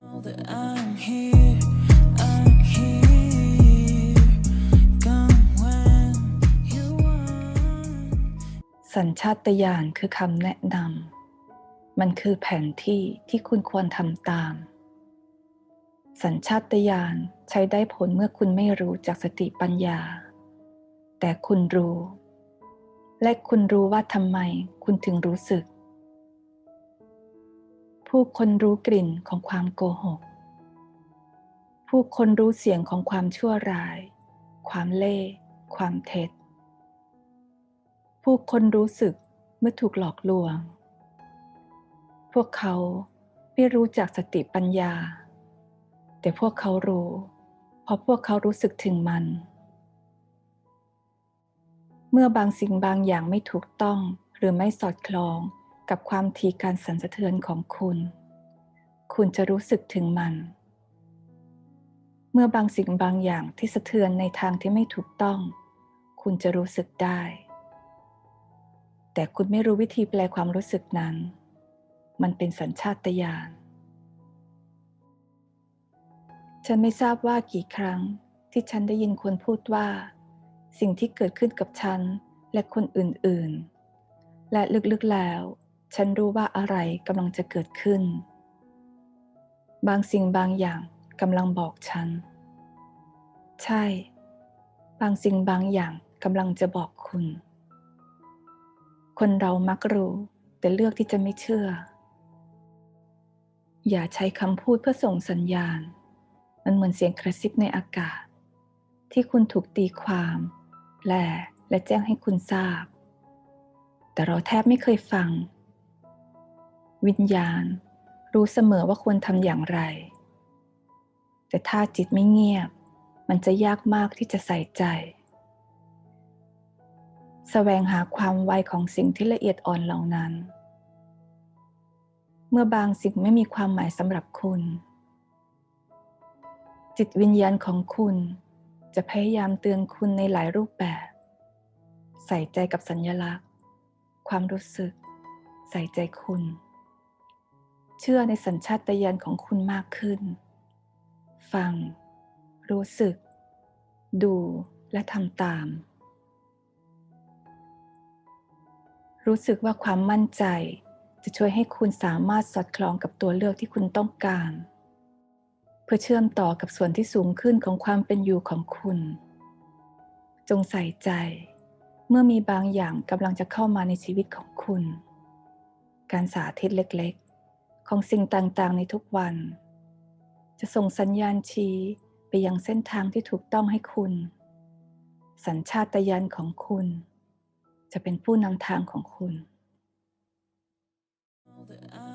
สัญชาตญาณคือคำแนะนำ มันคือแผนที่ที่คุณควรทำตาม สัญชาตญาณใช้ได้ผลเมื่อคุณไม่รู้จากสติปัญญา แต่คุณรู้ และคุณรู้ว่าทำไมคุณถึงรู้สึก ผู้คนรู้กลิ่นของความโกหก ผู้คนรู้เสียงของความชั่วร้าย ความเล่ ความเท็จ ผู้คนรู้สึกเมื่อถูกหลอกลวง พวกเขาไม่รู้จักสติปัญญา แต่พวกเขารู้เพราะพวกเขารู้สึกถึงมัน เมื่อบางสิ่งบางอย่างไม่ถูกต้องหรือไม่สอดคล้อง กับความถี่การสั่นสะเทือนของคุณ คุณจะรู้สึกถึงมัน เมื่อบางสิ่งบางอย่างที่สะเทือนในทางที่ไม่ถูกต้อง คุณจะรู้สึกได้ แต่คุณไม่รู้วิธีแปลความรู้สึกนั้น มันเป็นสัญชาตญาณ ฉันไม่ทราบว่ากี่ครั้งที่ฉันได้ยินคนพูดว่า สิ่งที่เกิดขึ้นกับฉันและคนอื่นๆ และลึกๆแล้ว ฉันรู้ว่าอะไรกำลังจะเกิดขึ้น บางสิ่งบางอย่างกำลังบอกฉัน ใช่ บางสิ่งบางอย่างกำลังจะบอกคุณ คนเรามักรู้แต่เลือกที่จะไม่เชื่อ อย่าใช้คำพูดเพื่อส่งสัญญาณ มันเหมือนเสียงกระซิบในอากาศ ที่คุณถูกตีความแปลและแจ้งให้คุณทราบ แต่เราแทบไม่เคยฟัง วิญญาณ รู้เสมอว่าควรทำอย่างไร แต่ถ้าจิตไม่เงียบ มันจะยากมากที่จะใส่ใจแสวงหาความไวของสิ่งที่ละเอียดอ่อนเหล่านั้น เมื่อบางสิ่งไม่มีความหมายสำหรับคุณ จิตวิญญาณของคุณจะพยายามเตือนคุณในหลายรูปแบบ ใส่ใจกับสัญลักษณ์ ความรู้สึก ใส่ใจคุณ เชื่อในสัญชาตญาณของคุณมากขึ้น ฟัง รู้สึก ดูและทำตาม รู้สึกว่าความมั่นใจจะช่วยให้คุณสามารถสอดคล้องกับตัวเลือกที่คุณต้องการ เพื่อเชื่อมต่อกับส่วนที่สูงขึ้นของความเป็นอยู่ของคุณ จงใส่ใจ เมื่อมีบางอย่างกำลังจะเข้ามาในชีวิตของคุณ การสาธิตเล็กๆ ของสิ่งต่างๆ ในทุกวัน จะส่งสัญญาณชี้ไปยังเส้นทางที่ถูกต้องให้คุณ สัญชาตญาณของคุณ จะเป็นผู้นำทางของคุณ that I